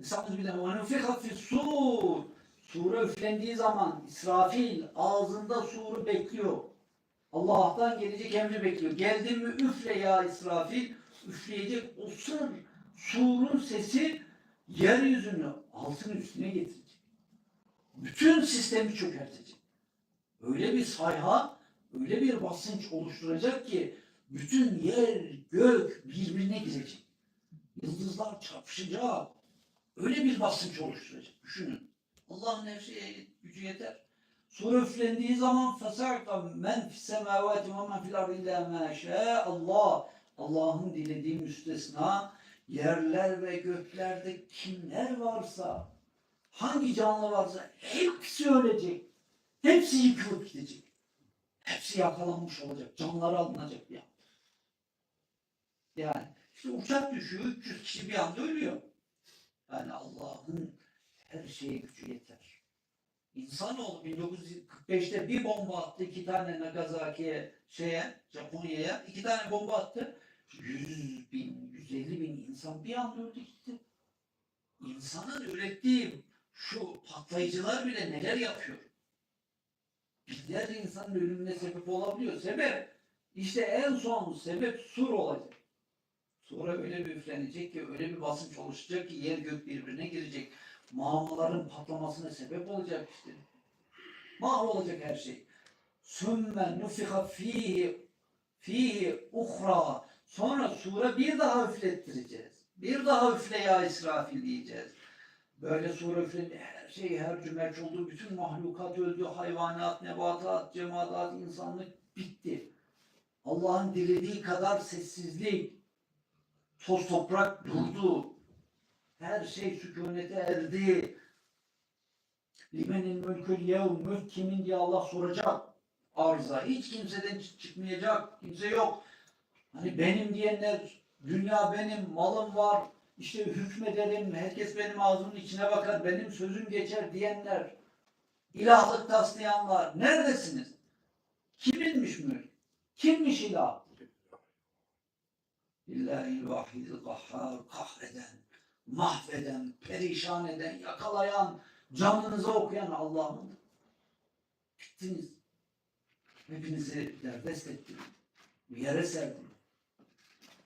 Ve nufika sur. Sure üflendiği zaman İsrafil ağzında suru bekliyor. Allah'tan gelecek emri bekliyor. Geldin mi üfle ya İsrafil. Üfleyecek o sır. Surun sesi yeryüzünü altın üstüne getirecek. Bütün sistemi çökertecek. Öyle bir sayha, öyle bir basınç oluşturacak ki bütün yer, gök birbirine girecek. Yıldızlar çarpışacak. Öyle bir basınç oluşturacak. Düşünün. Allah'ın her şeye gücü yeter. Sure üflendiği zaman fesakta men fis semavati ve men fil illa ma Allah. Allah'ın dilediği müstesna yerler ve göklerde kimler varsa hangi canlı varsa hepsi ölecek. Hepsi yıkılıp gidecek. Hepsi yakalanmış olacak. Canları alınacak bir anda. Yani işte uçak düşüyor 300 kişi bir anda ölüyor. Yani Allah'ın her şeye gücü yeter. İnsanoğlu 1945'te bir bomba attı iki tane Nagasaki'ye şeye Japonya'ya iki tane bomba attı. 100 bin, 150 bin insan bir anda öldü gitti. İnsanın ürettiği şu patlayıcılar bile neler yapıyor? Binlerce insanın ölümüne sebep olabiliyor. Sebep işte en son sebep sur olacak. Sonra öyle bir üflenecek ki öyle bir basınç oluşacak ki yer gök birbirine girecek. Mağmaların patlamasına sebep olacak işte. Mahvolacak her şey. Sümme nufiha fihi fihi uhra. Sonra sure bir daha üflettireceğiz. Bir daha üfle ya İsrafil diyeceğiz. Böyle sure üflendi. Her şey, her cümerç oldu. Bütün mahlukat öldü. Hayvanat, nebatat, cemaat, insanlık bitti. Allah'ın dilediği kadar sessizlik, toz toprak durdu. Her şey sükunete erdi. Limenin mülkül yevm, mülk kimin diye Allah soracak arıza. Hiç kimseden çık- çıkmayacak, kimse yok. Hani benim diyenler, dünya benim, malım var, işte hükmederim, herkes benim ağzımın içine bakar, benim sözüm geçer diyenler, ilahlık taslayanlar, neredesiniz? Kiminmiş mülk? Kimmiş ilah? Lillahi'l vahidil kahhar, kahreden, mahveden, perişan eden, yakalayan, canınıza okuyan Allah'ın. Bittiniz. Hepinizi derdest ettim. Bir yere serdim.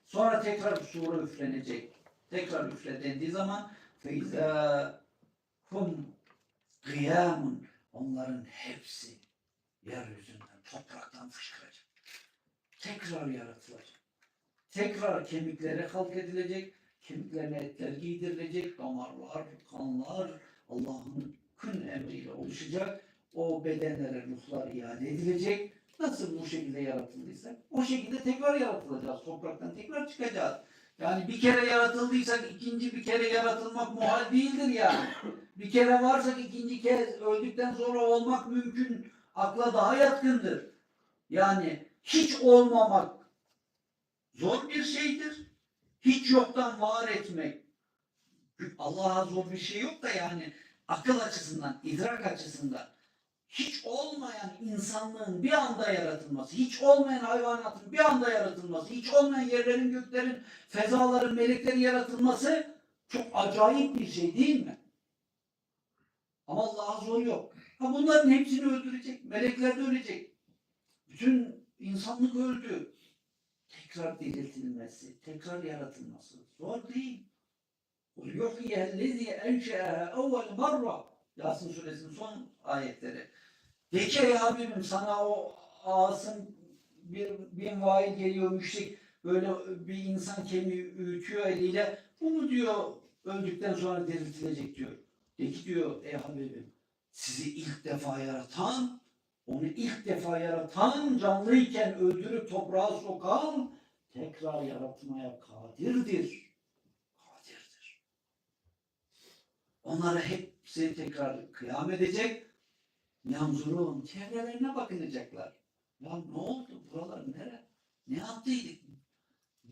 Sonra tekrar sure üflenecek. Tekrar üfle dendiği zaman feyza hum kıyamun onların hepsi yeryüzünden, topraktan fışkıracak. Tekrar yaratılacak. Tekrar kemiklere halk edilecek. Kemiklerine etler giydirilecek. Damarlar, kanlar Allah'ın kün emriyle oluşacak. O bedenlere ruhlar iade edilecek. Nasıl bu şekilde yaratıldıysak o şekilde tekrar yaratılacağız. Topraktan tekrar çıkacağız. Yani bir kere yaratıldıysak ikinci bir kere yaratılmak muhal değildir yani. Bir kere varsak ikinci kez öldükten sonra olmak mümkün. Akla daha yatkındır. Yani hiç olmamak zor bir şeydir. Hiç yoktan var etmek. Allah'a zor bir şey yok da yani akıl açısından, idrak açısından hiç olmayan insanlığın bir anda yaratılması, hiç olmayan hayvanatın bir anda yaratılması, hiç olmayan yerlerin, göklerin, fezaların, meleklerin yaratılması çok acayip bir şey değil mi? Ama Allah'a zor yok. Ha bunların hepsini öldürecek. Melekler de ölecek. Bütün insanlık öldü Tekrar diriltilmesi, tekrar yaratılması zor değil. قُلْ يُحْيَ الَّذ۪ي اَنْشَأَهَا اَوَّلْ مَرَّةً Yasin suresinin son ayetleri. De ki ey Habibim sana o ağasın bir bin vail geliyor müşrik böyle bir insan kemiği öğütüyor eliyle. Bu mu diyor öldükten sonra diriltilecek diyor. De ki diyor ey Habibim sizi ilk defa yaratan onu ilk defa yaratan canlıyken öldürüp toprağa sokan tekrar yaratmaya kadirdir. Kadirdir. Onlara hepsi tekrar kıyam edecek. Yanzurun çevrelerine bakınacaklar. Ya ne oldu? Buralar nere? Ne yaptıydık?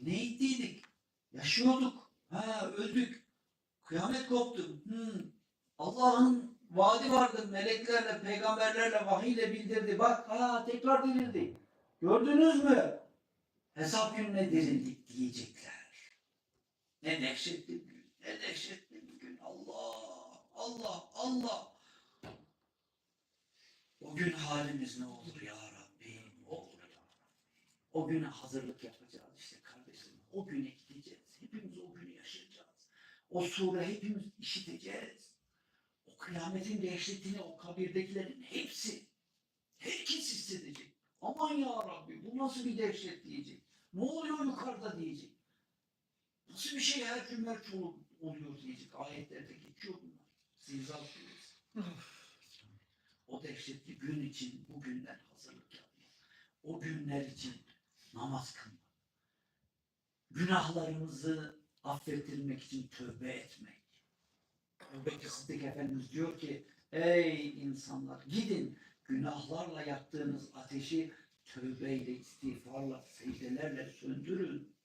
Ne ettiydik? Yaşıyorduk. Ha öldük. Kıyamet koptu. Hmm. Allah'ın vaadi vardı. Meleklerle, peygamberlerle, vahiyle bildirdi. Bak ha tekrar dirildi. Gördünüz mü? Hesap gününe dirildik diyecekler. Ne dehşetli bir gün. Ne dehşetli bir gün. Allah Allah. O gün halimiz ne olur ya Rabbi? Ne olur ya? O güne hazırlık yapacağız işte kardeşim. O güne gideceğiz. Hepimiz o günü yaşayacağız. O sure hepimiz işiteceğiz. Kıyametin dehşetini o kabirdekilerin hepsi herkes hissedecek. Aman ya Rabbi bu nasıl bir dehşet diyecek. Ne oluyor yukarıda diyecek. Nasıl bir şey her gün her oluyor diyecek. Ayetlerde geçiyor bunlar. Zilzal suresi. O dehşetli gün için bugünden hazırlık yapmak. O günler için namaz kılmak. Günahlarımızı affettirmek için tövbe etmek. Ebu Sıddık Efendimiz diyor ki ey insanlar gidin günahlarla yaktığınız ateşi tövbeyle, istiğfarla, secdelerle söndürün.